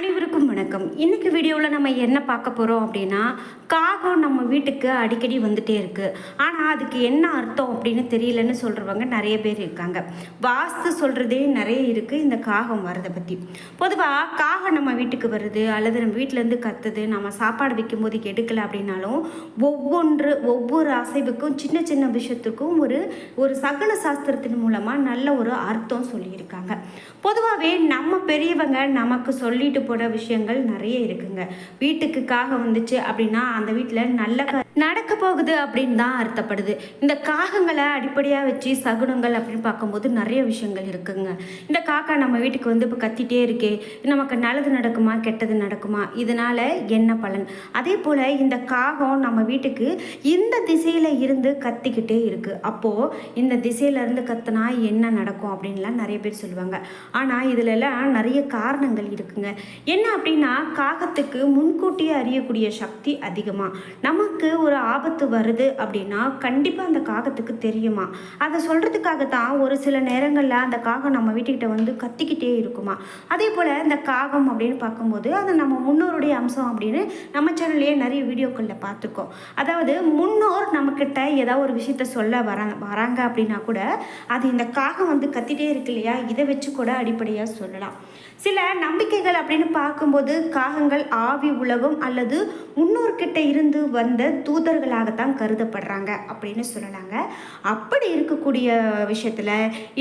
அனைவருக்கும் வணக்கம். இன்னைக்கு வீடியோவில் நம்ம என்ன பார்க்க போகிறோம் அப்படின்னா காகம் நம்ம வீட்டுக்கு அடிக்கடி வந்துட்டே இருக்குது ஆனால் அதுக்கு என்ன அர்த்தம் அப்படின்னு தெரியலன்னு சொல்கிறவங்க நிறைய பேர் இருக்காங்க. வாஸ்து சொல்கிறதே நிறைய இருக்குது இந்த காகம் வரதை பற்றி பொதுவாக காகம் நம்ம வீட்டுக்கு வருது அல்லது நம்ம வீட்டிலேருந்து கத்துது நம்ம சாப்பாடு வைக்கும்போது எடுக்கலை அப்படின்னாலும் ஒவ்வொன்று ஒவ்வொரு அசைவுக்கும் சின்ன சின்ன விஷயத்துக்கும் ஒரு ஒரு சகல சாஸ்திரத்தின் மூலமாக நல்ல ஒரு அர்த்தம் சொல்லியிருக்காங்க. பொதுவாகவே நம்ம பெரியவங்க நமக்கு சொல்லிட்டு போகிற விஷயங்கள் நிறைய இருக்குங்க. வீட்டுக்குக்காக வந்துச்சு அப்படின்னா அந்த வீட்டில் நல்ல க நடக்க போகுது அப்படின்னு தான் அர்த்தப்படுது. இந்த காகங்களை அடிப்படையாக வச்சு சகுனங்கள் அப்படின்னு பார்க்கும்போது நிறைய விஷயங்கள் இருக்குங்க. இந்த காக்கா நம்ம வீட்டுக்கு வந்து இப்போ கத்திட்டே இருக்கே நமக்கு நல்லது நடக்குமா கெட்டது நடக்குமா இதனால என்ன பலன்? அதே போல் இந்த காகம் நம்ம வீட்டுக்கு இந்த திசையில் இருந்து கத்திக்கிட்டே இருக்கு. அப்போது இந்த திசையில இருந்து கத்துனா என்ன நடக்கும் அப்படின்லாம் நிறைய பேர் சொல்லுவாங்க. ஆனால் இதுலலாம் நிறைய காரணங்கள் இருக்குங்க. என்ன அப்படின்னா காகத்துக்கு முன்கூட்டியே அறியக்கூடிய சக்தி அதிகமாக நமக்கு ஒரு ஆபத்து வருது அப்படின்னா கண்டிப்பாக அந்த காகத்துக்கு தெரியுமா? அதை சொல்கிறதுக்காக தான் ஒரு சில நேரங்களில் அந்த காகம் நம்ம வீட்டுக்கிட்ட வந்து கத்திக்கிட்டே இருக்குமா? அதே போல் இந்த காகம் அப்படின்னு பார்க்கும்போது அது நம்ம முன்னோருடைய அம்சம் அப்படின்னு நம்ம சேனல்லையே நிறைய வீடியோக்களில் பார்த்துருக்கோம். அதாவது முன்னோர் நம்மக்கிட்ட ஏதாவது ஒரு விஷயத்த சொல்ல வராங்க வராங்க அப்படின்னா கூட அது இந்த காகம் வந்து கத்திட்டே இருக்கு இல்லையா? இதை வச்சு கூட அடிப்படையாக சொல்லலாம். சில நம்பிக்கைகள் அப்படின்னு பார்க்கும்போது காகங்கள் ஆவி உலகம் அல்லது முன்னோர்கிட்ட இருந்து வந்த தூதர்களாகத்தான் கருதப்படுறாங்க அப்படின்னு சொல்லலாங்க. அப்படி இருக்கக்கூடிய விஷயத்தில்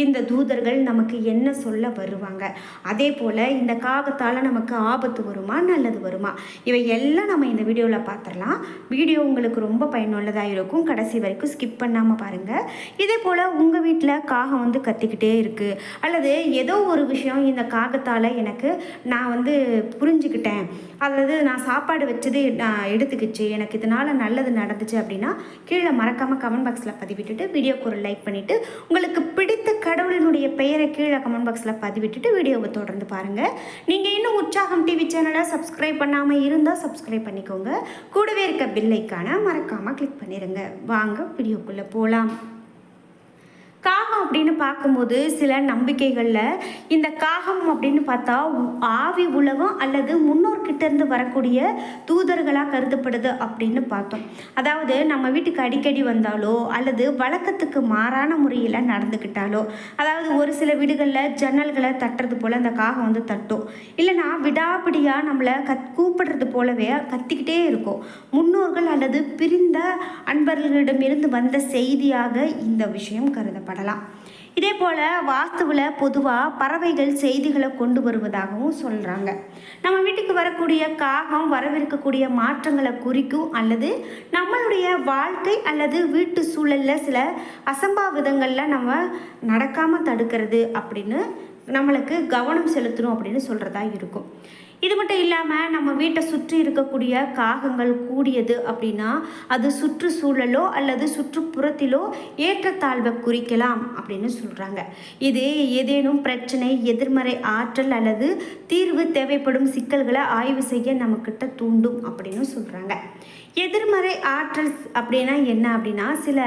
இந்த தூதர்கள் நமக்கு என்ன சொல்ல வருவாங்க? அதே போல் இந்த காகத்தால் நமக்கு ஆபத்து வருமா? நல்லது வருமா? இவை எல்லாம் நம்ம இந்த வீடியோவில் பார்த்துடலாம் வீடியோ உங்களுக்கு ரொம்ப பயனுள்ளதாக இருக்கும். கடைசி வரைக்கும் ஸ்கிப் பண்ணாமல் பாருங்கள் இதே போல் உங்கள் வீட்டில் காகம் வந்து கத்திக்கிட்டே இருக்குது அல்லது ஏதோ ஒரு விஷயம் இந்த காகத்தால் எனக்கு நான் வந்து புரிஞ்சுக்கிட்டேன். அதாவது நான் சாப்பாடு வச்சது நான் எடுத்துக்கிச்சு. எனக்கு இதனால் நல்ல நல்லது நடந்துச்சு அப்படின்னா கீழே மறக்காமல் கமெண்ட் பாக்ஸில் பதிவிட்டுட்டு வீடியோக்கு ஒரு லைக் பண்ணிவிட்டு உங்களுக்கு பிடித்த கடவுளினுடைய பெயரை கீழே கமெண்ட் பாக்ஸில் பதிவிட்டுட்டு வீடியோவை தொடர்ந்து பாருங்கள் நீங்கள் இன்னும் உற்சாகம் டிவி சேனலை சப்ஸ்கிரைப் பண்ணாமல் இருந்தால் சப்ஸ்கிரைப் பண்ணிக்கோங்க. கூடவே இருக்க பில்லைக்கான மறக்காமல் கிளிக் பண்ணிடுங்க வாங்க வீடியோக்குள்ளே போகலாம் காகம் அப்படின்னு பார்க்கும்போது சில நம்பிக்கைகளில் இந்த காகம் அப்படின்னு பார்த்தா ஆவி உலகம் அல்லது முன்னோர்கிட்ட இருந்து வரக்கூடிய தூதர்களாக கருதப்படுது அப்படின்னு பார்த்தோம். அதாவது நம்ம வீட்டுக்கு அடிக்கடி வந்தாலோ அல்லது வழக்கத்துக்கு மாறான முறையில் நடந்துக்கிட்டாலோ அதாவது ஒரு சில வீடுகளில் ஜன்னல்களை தட்டுறது போல் அந்த காகம் வந்து தட்டும். இல்லைன்னா விடாபிடியாக நம்மளை கத் கூப்பிடுறது போலவே கத்திக்கிட்டே இருக்கும். முன்னோர்கள் அல்லது பிரிந்த அன்பர்களிடமிருந்து வந்த செய்தியாக இந்த விஷயம் கருதப்படலாம். இதே போல் வாஸ்துவில் பொதுவாக பறவைகள் செய்திகளை கொண்டு வருவதாகவும் சொல்கிறாங்க நம்ம வீட்டுக்கு வரக்கூடிய காகம் வரவிருக்கக்கூடிய மாற்றங்களை குறிக்கும் அல்லது நம்மளுடைய வாழ்க்கை அல்லது வீட்டு சூழலில் சில அசம்பாவிதங்களில் நம்ம நடக்காமல் தடுக்கிறது அப்படின்னு நம்மளுக்கு கவனம் செலுத்தணும் அப்படின்னு சொல்கிறதா இருக்கும். இது மட்டும் இல்லாமல் நம்ம வீட்டை சுற்றி இருக்கக்கூடிய காகங்கள் கூடியது அப்படின்னா அது சுற்றுச்சூழலோ அல்லது சுற்றுப்புறத்திலோ ஏற்றத்தாழ்வை குறிக்கலாம் அப்படின்னு சொல்கிறாங்க இது ஏதேனும் பிரச்சனை எதிர்மறை ஆற்றல் அல்லது தீர்வு தேவைப்படும் சிக்கல்களை ஆய்வு செய்ய நம்மக்கிட்ட தூண்டும் அப்படின்னு சொல்கிறாங்க எதிர்மறை ஆற்றல் அப்படின்னா என்ன அப்படின்னா சில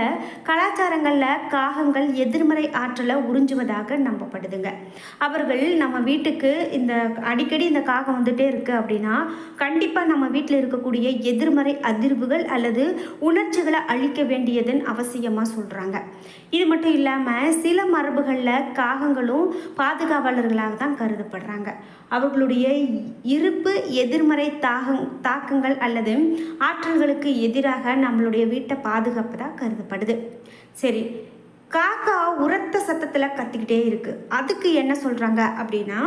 கலாச்சாரங்களில் காகங்கள் எதிர்மறை ஆற்றலை உறிஞ்சுவதாக நம்பப்படுதுங்க. அவர்கள் நம்ம வீட்டுக்கு இந்த அடிக்கடி இந்த காகம் வந்துட்டே இருக்குது அப்படின்னா கண்டிப்பாக நம்ம வீட்டில் இருக்கக்கூடிய எதிர்மறை அதிர்வுகள் அல்லது உணர்ச்சிகளை அழிக்க வேண்டியதுன்னு அவசியமாக சொல்கிறாங்க இது மட்டும் இல்லாமல் சில மரபுகளில் காகங்களும் பாதுகாவலர்களாக தான் கருதப்படுறாங்க. அவர்களுடைய இருப்பு எதிர்மறை தாகம் தாக்கங்கள் அல்லது ஆற்றல்களுக்கு எதிராக நம்மளுடைய வீட்டை பாதுகாப்பதாக கருதப்படுது. சரி காக்கா உரத்த சத்தத்தில் கத்திக்கிட்டே இருக்குது அதுக்கு என்ன சொல்கிறாங்க அப்படின்னா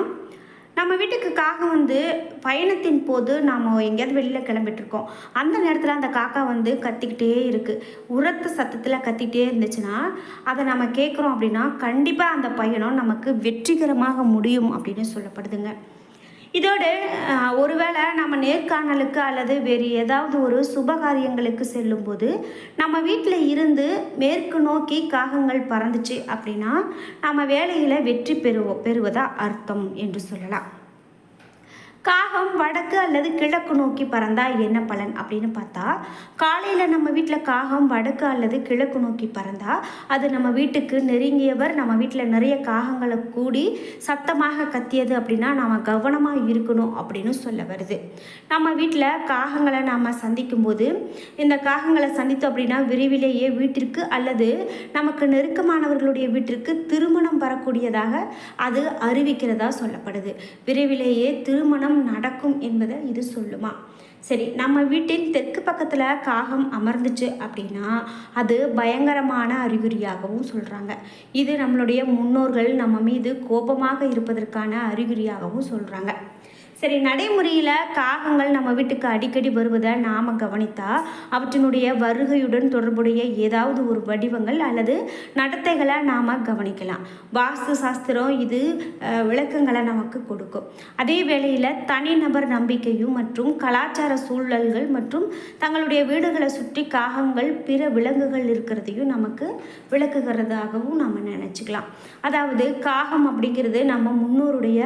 நம்ம வீட்டுக்கு காக்கா வந்து பயணத்தின் போது நாம் எங்கேயாவது வெளியில் கிளம்பிட்டுருக்கோம். அந்த நேரத்தில் அந்த காக்கா வந்து கத்திக்கிட்டே இருக்குது உரத்த சத்தத்தில் கத்திக்கிட்டே இருந்துச்சுன்னா அதை நம்ம கேட்குறோம் அப்படின்னா கண்டிப்பாக அந்த பயணம் நமக்கு வெற்றிகரமாக முடியும் அப்படின்னு சொல்லப்படுதுங்க. இதோடு ஒருவேளை நம்ம நேர்காணலுக்கு அல்லது வேறு ஏதாவது ஒரு சுபகாரியங்களுக்கு செல்லும்போது நம்ம வீட்டில் இருந்து மேற்கு நோக்கி காகங்கள் பறந்துச்சு அப்படின்னா நம்ம வேலையில் வெற்றி பெறுவோம் பெறுவதா அர்த்தம் என்று சொல்லலாம். காகம் வடக்கு அல்லது கிழக்கு நோக்கி பறந்தால் என்ன பலன் அப்படின்னு பார்த்தா காலையில் நம்ம வீட்டில் காகம் வடக்கு அல்லது கிழக்கு நோக்கி பறந்தால் அது நம்ம வீட்டுக்கு நெருங்கியவர் நம்ம வீட்டில் நிறைய காகங்களை கூடி சத்தமாக கத்தியது அப்படின்னா நாம் கவனமாக இருக்கணும் அப்படின்னு சொல்ல வருது. நம்ம வீட்டில் காகங்களை நாம் சந்திக்கும் போது இந்த காகங்களை சந்தித்தோம் அப்படின்னா விரைவிலேயே வீட்டிற்கு அல்லது நமக்கு நெருக்கமானவர்களுடைய வீட்டிற்கு திருமணம் வரக்கூடியதாக அது அறிவிக்கிறதா சொல்லப்படுது. விரைவிலேயே திருமணம் நடக்கும் என்பதை இது சொல்லுமா? சரி நம்ம வீட்டின் தெற்கு பக்கத்தில் காகம் அமர்ந்துச்சு அப்படின்னா அது பயங்கரமான அறிகுறியாகவும் சொல்கிறாங்க இது நம்மளுடைய முன்னோர்கள் நம்ம மீது கோபமாக இருப்பதற்கான அறிகுறியாகவும் சொல்கிறாங்க சரி நடைமுறையில் காகங்கள் நம்ம வீட்டுக்கு அடிக்கடி வருவதை நாம் கவனித்தா அவற்றினுடைய வருகையுடன் தொடர்புடைய ஏதாவது ஒரு வடிவங்கள் அல்லது நடத்தைகளை நாம் கவனிக்கலாம். வாஸ்து சாஸ்திரம் இது விளக்கங்களை நமக்கு கொடுக்கும். அதே வேளையில் தனிநபர் நம்பிக்கையும் மற்றும் கலாச்சார சூழல்கள் மற்றும் தங்களுடைய வீடுகளை சுற்றி காகங்கள் பிற விலங்குகள் இருக்கிறதையும் நமக்கு விளக்குகிறதாகவும் நம்ம நினச்சிக்கலாம். அதாவது காகம் அப்படிங்கிறது நம்ம முன்னோருடைய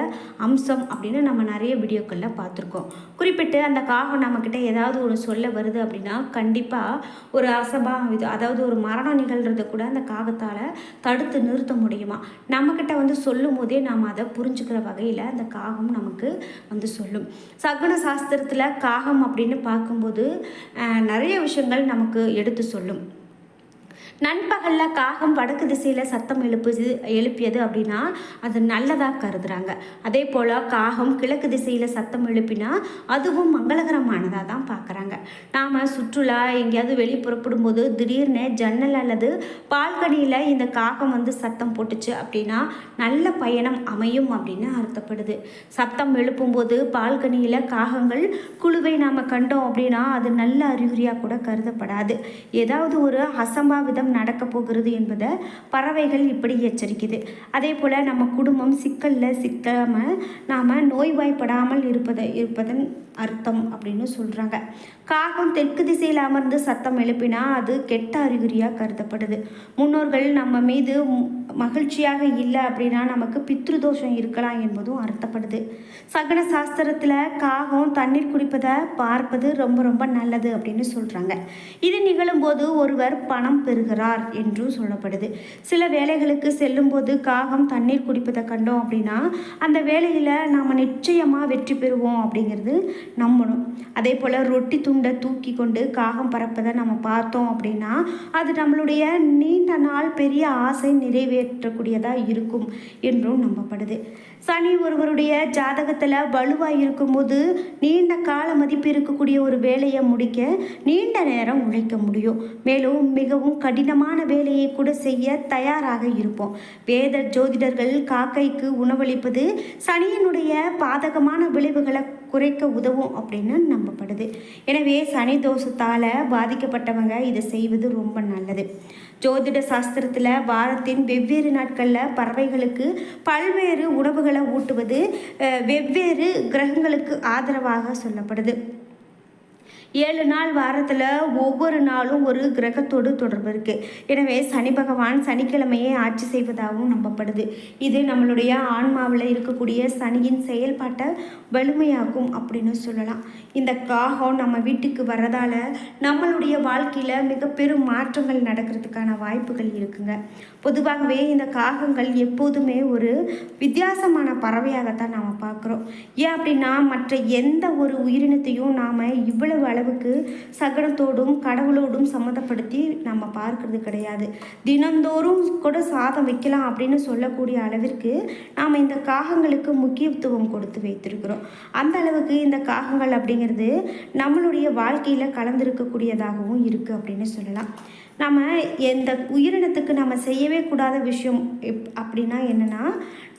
அம்சம் அப்படின்னு நம்ம நிறைய வீடியோக்களில் பார்த்துருக்கோம். குறிப்பிட்டு அந்த காகம் நம்மக்கிட்ட ஏதாவது ஒரு சொல்ல வருது அப்படின்னா கண்டிப்பாக ஒரு அசபா இது அதாவது ஒரு மரணம் நிகழ்கிறத கூட அந்த காகத்தால் தடுத்து நிறுத்த முடியுமா? நம்மக்கிட்ட வந்து சொல்லும் போதே நாம் அதை புரிஞ்சுக்கிற வகையில் அந்த காகம் நமக்கு வந்து சொல்லும். சகுன சாஸ்திரத்தில் காகம் அப்படின்னு பார்க்கும்போது நிறைய விஷயங்கள் நமக்கு எடுத்து சொல்லும். நண்பகலில் காகம் வடக்கு திசையில் சத்தம் எழுப்புது எழுப்பியது அப்படின்னா அது நல்லதாக கருதுறாங்க. அதே போல் காகம் கிழக்கு திசையில் சத்தம் எழுப்பினா அதுவும் மங்களகரமானதாக தான் பார்க்குறாங்க நாம் சுற்றுலா எங்கேயாவது வெளியே புறப்படும் போது திடீர்னு ஜன்னல் அல்லது பால்கனியில் இந்த காகம் வந்து சத்தம் போட்டுச்சு அப்படின்னா நல்ல பயணம் அமையும் அப்படின்னு அர்த்தப்படுது. சத்தம் எழுப்பும்போது பால்கனியில் காகங்கள் குழுவை நாம் கண்டோம் அப்படின்னா அது நல்ல அறிகுறியாக கூட கருதப்படாது. ஏதாவது ஒரு விதம் நடக்க போகிறது என்பதை பறவைகள் இப்படி எச்சரிக்குது. அதே போல் நம்ம குடும்பம் சிக்கலில் சிக்காமல் நாம் நோய்வாய்ப்படாமல் இருப்பதை இருப்பதன் அர்த்தம் அப்படின்னு சொல்கிறாங்க காகம் தெற்கு திசையில் அமர்ந்து சத்தம் எழுப்பினா அது கெட்ட அறிகுறியாக கருதப்படுது. முன்னோர்கள் நம்ம மீது மகிழ்ச்சியாக இல்லை அப்படின்னா நமக்கு பித்ருதோஷம் இருக்கலாம் என்பதும் அர்த்தப்படுது. சகன சாஸ்திரத்தில் காகம் தண்ணீர் குடிப்பதை பார்ப்பது ரொம்ப ரொம்ப நல்லது அப்படின்னு சொல்கிறாங்க இது நிகழும்போது ஒருவர் பணம் பெறுகிறார் என்றும் சொல்லப்படுது. சில வேலைகளுக்கு செல்லும்போது காகம் தண்ணீர் குடிப்பதை கண்டோம் அப்படின்னா அந்த வேலையில் நாம் நிச்சயமாக வெற்றி பெறுவோம் அப்படிங்கிறது நம்பணும். அதே போல் ரொட்டி துண்டை தூக்கி கொண்டு காகம் பறப்பதை நம்ம பார்த்தோம் அப்படின்னா அது நம்மளுடைய நீண்ட நாள் பெரிய ஆசை நிறைவேற்றக்கூடியதாக இருக்கும் என்றும் நம்பப்படுது. சனி ஒருவருடைய ஜாதகத்தில் வலுவாக இருக்கும்போது நீண்ட கால மதிப்பு இருக்கக்கூடிய ஒரு வேலையை முடிக்க நீண்ட நேரம் உழைக்க முடியும். மேலும் மிகவும் கடினமான வேலையை கூட செய்ய தயாராக இருப்போம். வேத ஜோதிடர்கள் காக்கைக்கு உணவளிப்பது சனியினுடைய பாதகமான விளைவுகளை குறைக்க உதவும் அப்படின்னு நம்பப்படுது. எனவே சனி தோஷத்தால் பாதிக்கப்பட்டவங்க இதை செய்வது ரொம்ப நல்லது. ஜோதிட சாஸ்திரத்தில் வாரத்தின் வெவ்வேறு நாட்களில் பறவைகளுக்கு பல்வேறு உணவுகளை ஊட்டுவது வெவ்வேறு கிரகங்களுக்கு ஆதரவாக சொல்லப்படுது. ஏழு நாள் வாரத்தில் ஒவ்வொரு நாளும் ஒரு கிரகத்தோடு தொடர்பு இருக்குது எனவே சனி பகவான் சனிக்கிழமையை ஆட்சி செய்வதாகவும் நம்பப்படுது. இது நம்மளுடைய ஆன்மாவில் இருக்கக்கூடிய சனியின் செயல்பாட்டை வலிமையாக்கும் அப்படின்னு சொல்லலாம். இந்த காகம் நம்ம வீட்டுக்கு வர்றதால நம்மளுடைய வாழ்க்கையில் மிக பெரும் மாற்றங்கள் நடக்கிறதுக்கான வாய்ப்புகள் இருக்குங்க. பொதுவாகவே இந்த காகங்கள் எப்போதுமே ஒரு வித்தியாசமான பறவையாகத்தான் நாம் பார்க்குறோம். ஏன் அப்படின்னா மற்ற எந்த ஒரு உயிரினத்தையும் நாம் இவ்வளவு அளவுக்கு சகனத்தோடும் கடவுளோடும் சம்மந்தப்படுத்தி நம்ம பார்க்கறது கிடையாது. தினந்தோறும் கூட சாதம் வைக்கலாம் அப்படின்னு சொல்லக்கூடிய அளவிற்கு நாம் இந்த காகங்களுக்கு முக்கியத்துவம் கொடுத்து வைத்திருக்கிறோம். அந்த அளவுக்கு இந்த காகங்கள் அப்படிங்கிறது நம்மளுடைய வாழ்க்கையில் கலந்திருக்கக்கூடியதாகவும் இருக்குது அப்படின்னு சொல்லலாம். நம்ம எந்த உயிரினத்துக்கு நம்ம செய்யவே கூடாத விஷயம் எப் அப்படின்னா என்னென்னா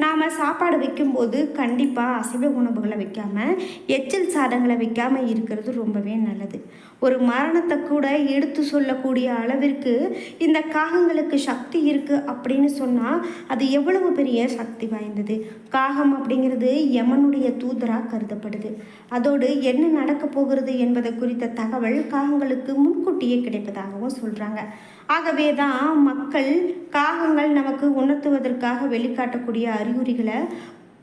நாம் சாப்பாடு வைக்கும்போது கண்டிப்பாக அசைவ உணவுகளை வைக்காமல் எச்சில் சாதங்களை வைக்காமல் இருக்கிறது ரொம்பவே நல்லது. ஒரு மரணத்தை கூட எடுத்து சொல்லக்கூடிய அளவிற்கு இந்த காகங்களுக்கு சக்தி இருக்குது அப்படின்னு சொன்னால் அது எவ்வளவு பெரிய சக்தி வாய்ந்தது? காகம் அப்படிங்கிறது யமனுடைய தூதராக கருதப்படுது. அதோடு என்ன நடக்க போகிறது என்பதை குறித்த தகவல் காகங்களுக்கு முன்கூட்டியே கிடைப்பதாகவும் சொல்கிறாங்க ஆகவே தான் மக்கள் காகங்கள் நமக்கு உணர்த்துவதற்காக வெளிக்காட்டக்கூடிய அறிகுறிகளை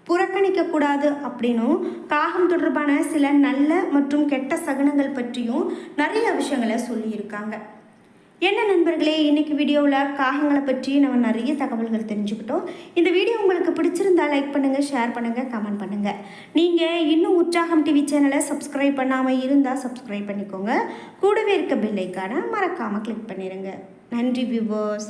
புறக்கணிக்கக்கூடாது அப்படின்னும் காகம் தொடர்பான சில நல்ல மற்றும் கெட்ட சகுனங்கள் பற்றியும் நிறைய விஷயங்களை சொல்லியிருக்காங்க. என்ன நண்பர்களே இன்றைக்கி வீடியோவில் காகங்களை பற்றி நம்ம நிறைய தகவல்கள் தெரிஞ்சுக்கிட்டோம். இந்த வீடியோ உங்களுக்கு பிடிச்சிருந்தா லைக் பண்ணுங்கள் ஷேர் பண்ணுங்கள் கமெண்ட் பண்ணுங்கள் நீங்கள் இன்னும் உற்சாகம் டிவி சேனலை சப்ஸ்கிரைப் பண்ணாமல் இருந்தால் சப்ஸ்கிரைப் பண்ணிக்கோங்க. கூடவே இருக்க பெல் மறக்காமல் கிளிக் பண்ணிடுங்க நன்றி வியூவர்ஸ்